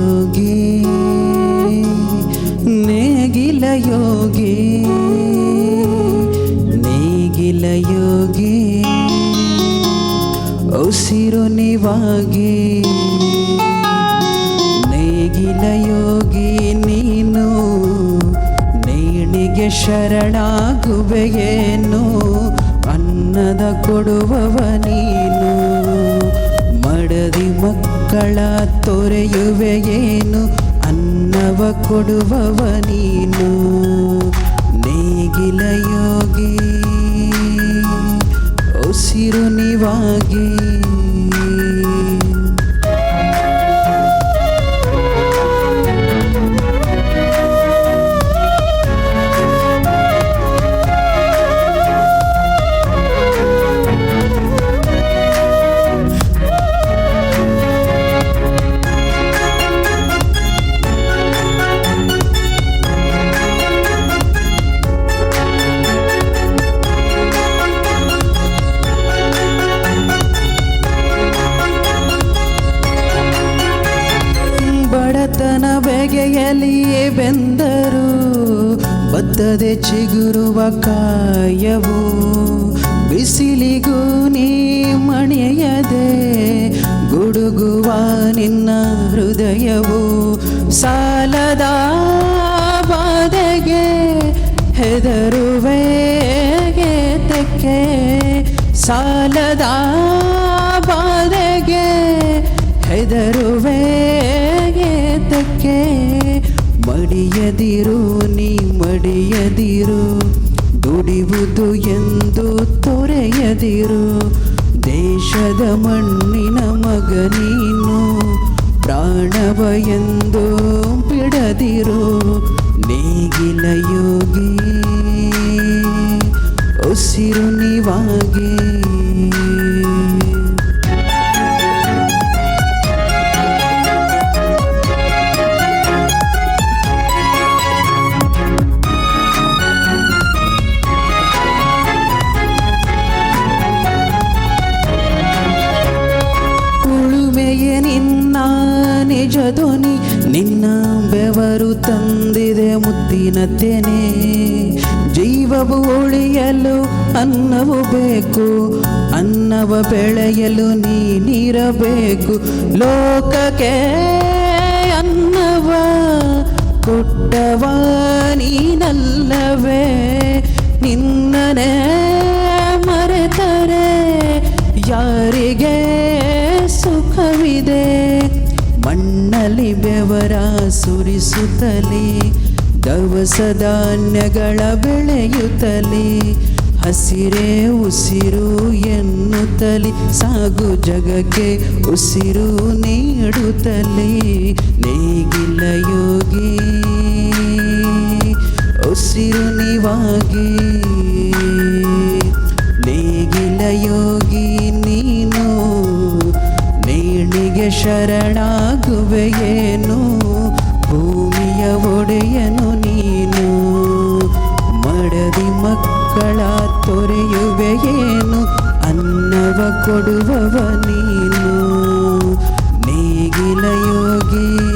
ಯೋಗಿ ನೇಗಿಲ ಯೋಗಿ ನೇಗಿಲ ಯೋಗಿ ಉಸಿರು ನಿವಾಗಿ ನೇಗಿಲ ಯೋಗಿ ನೀನು ನೇಣಿಗೆ ಶರಣಾಗುವೆಯೇನು? ಅನ್ನದ ಕೊಡುವವನೀ ಮಕ್ಕಳ ತೊರೆಯುವೆಯೇನು? ಅನ್ನವ ಕೊಡುವವ ನೀನು. ಬಡತನ ಬಗೆಯಲಿಯೇ ಬೆಂದರು ಬದ್ದದೆ ಚಿಗುರುವ ಕಾಯವು. ಬಿಸಿಲಿಗೂ ನೀ ಮಣಿಯದೆ ಗುಡುಗುವ ನಿನ್ನ ಹೃದಯವು. ಸಾಲದ ಬಾಧೆಗೆ ಹೆದರುವೆ ತೆಕ್ಕೆ. ಸಾಲದ ಬಾಧೆಗೆ ಹೆದರುವೆ ಮಡಿಯದಿರು ನೀ ಮಡಿಯದಿರು ದುಡಿಯುವುದು ಎಂದು ತೊರೆಯದಿರು. ದೇಶದ ಮಣ್ಣಿನ ಮಗ ನೀನು, ಪ್ರಾಣವ ಎಂದು ಬಿಡದಿರು. ನೇಗಿಲ ಯೋಗಿ, ಉಸಿರು ನೀವಾಗಿ ಧ್ವನಿ ನಿನ್ನ ಬೆವರು ತಂದಿದೆ ಮುತ್ತಿನ ತೆನೆ. ಜೀವವು ಉಳಿಯಲು ಅನ್ನವು ಬೇಕು, ಅನ್ನವ ಬೆಳೆಯಲು ನೀನಿರಬೇಕು ಲೋಕಕ್ಕೆ ಅನ್ನವ ಕೊಟ್ಟವ ನೀನಲ್ಲವೇ. ನಿನ್ನನೇ ಮರೆತರೆ, ಯಾರಿಗೆ ಸುಖವಿದೆ? ಮಣ್ಣಲ್ಲಿ ಬೆವರ ಸುರಿಸುತ್ತಲೇ ದವಸ ಧಾನ್ಯಗಳ ಬೆಳೆಯುತ್ತಲೇ, ಹಸಿರೇ ಉಸಿರು ಎನ್ನುತ್ತಲೇ, ಸಾಗು ಜಗಕ್ಕೆ ಉಸಿರು ನೀಡುತ್ತಲೇ, ನೇಗಿಲ ಯೋಗಿ, ಉಸಿರು ನೀವಾಗಿ, ನೇಗಿಲ ಯೋಗಿ. ಶರಣಾಗುವೆಯೇನು? ಭೂಮಿಯ ಒಡೆಯನು ನೀನು. ಮಡದಿ ಮಕ್ಕಳ ತೊರೆಯುವೆಯೇನು? ಅನ್ನವ ಕೊಡುವವ ನೀನು. ನೇಗಿಲ ಯೋಗಿ